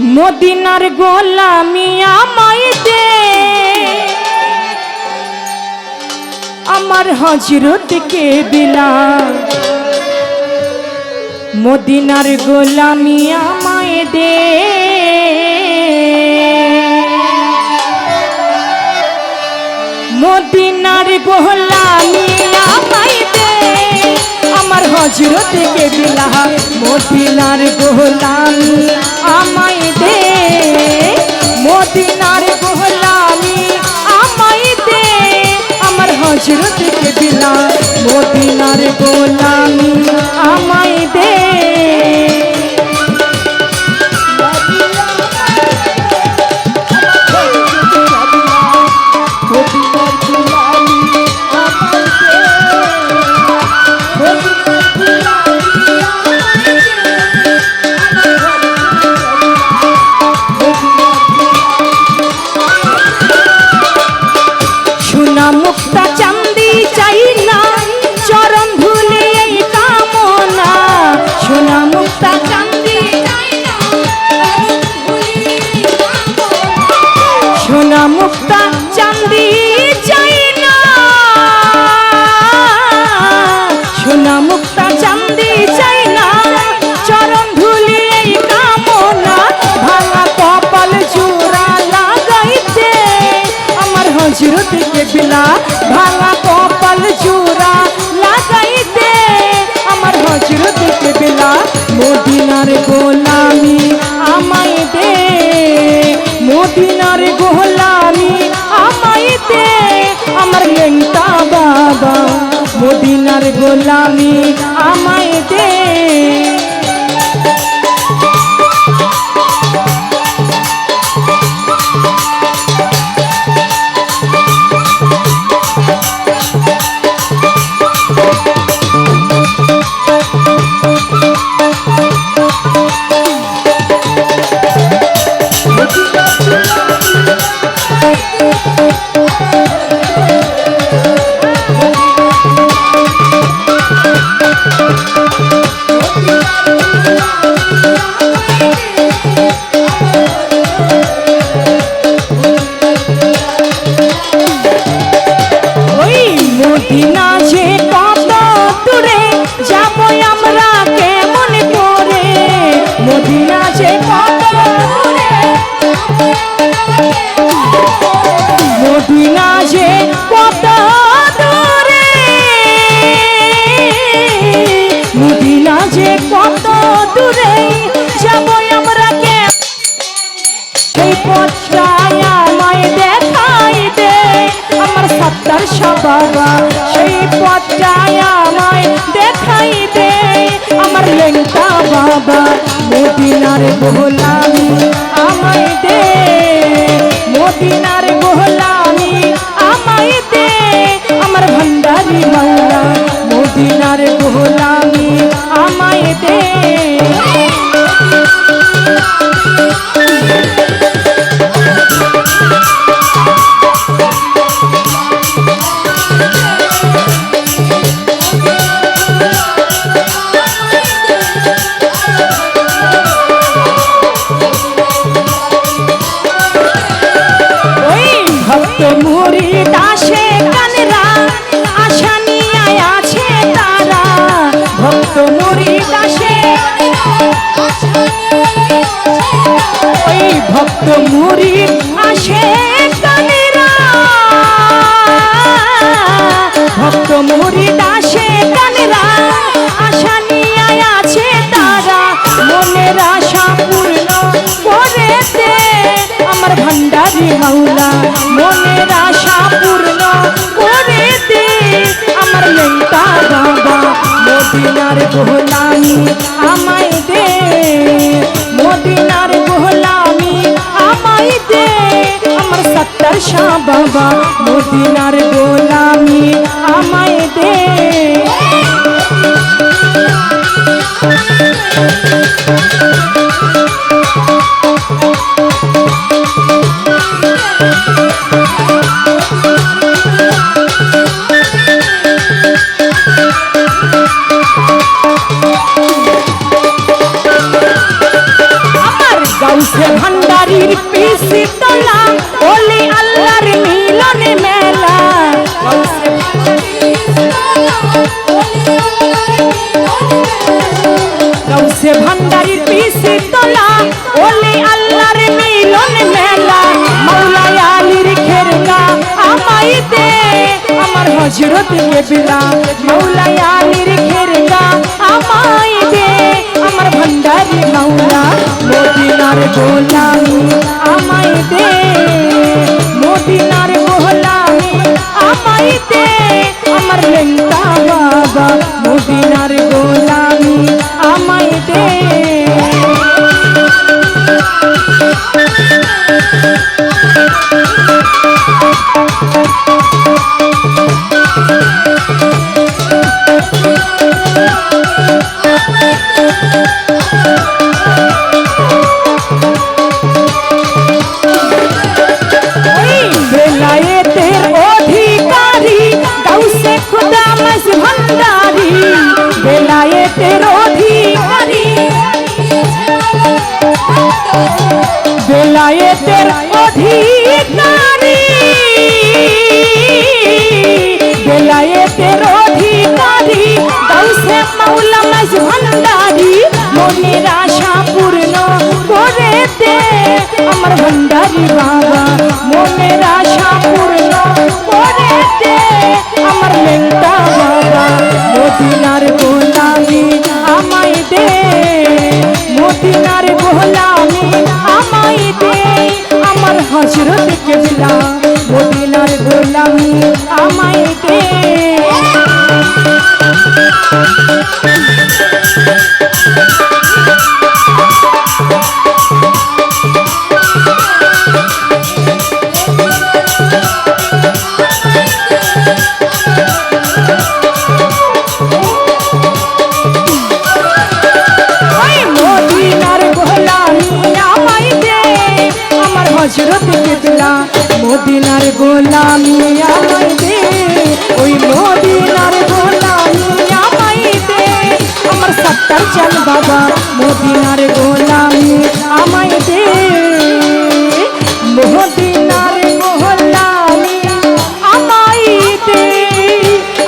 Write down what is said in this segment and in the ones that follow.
মদিনার গোলামি আমায় দে। আমার হজরতকে বিলা মদিনার গোলামি আমায় দে। মদিনার গোলামি আমায় দে। আমার হজরতকে বিলা মদিনার গোলামি মদিনার গোলামি আমাইতে আমার লেংটা বাবা। মদিনার গোলামি আমায় সেই আমায় দেখাই দে আমার সত্তর বাবা। সেই পথটাই আমায় দেখাই দে আমার লেংটা বাবা। মদিনার গোলামি আমায় দে ভান্ডারি মাওলা, মনের আশা পূর্ণ করে দে। আমার লেংটা বাবা, মদিনার গোলামি আমায় দে। মদিনার গোলামি আমায় দে। আমার সত্তর শাহ বাবা, মদিনার গোলামি আমায় দে। হজরত কেবলা মাওলাই আলীর খেরকা আমাই দে আমার ভান্ডারি মাওলা মদিনার গোলামি আমাই দে। ভান্ডারি বেলায়েতের অধিকারী বেলায়েতের গোলামি আমায় দে ওই মদিনার গোলামি আমায় দে, ওই মদিনার গোলামি আমায় দে। আমার সত্তর চাল বাবা, মদিনার গোলামি আমায় দে। মদিনার গোলামি আমায় দে।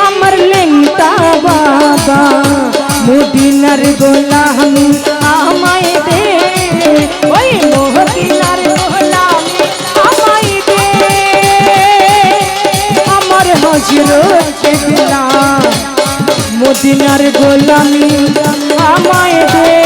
আমার লেংটা বাবা, মদিনার গোলামি হজরত দেখলাম। মদিনার গোলামি আমায় দে।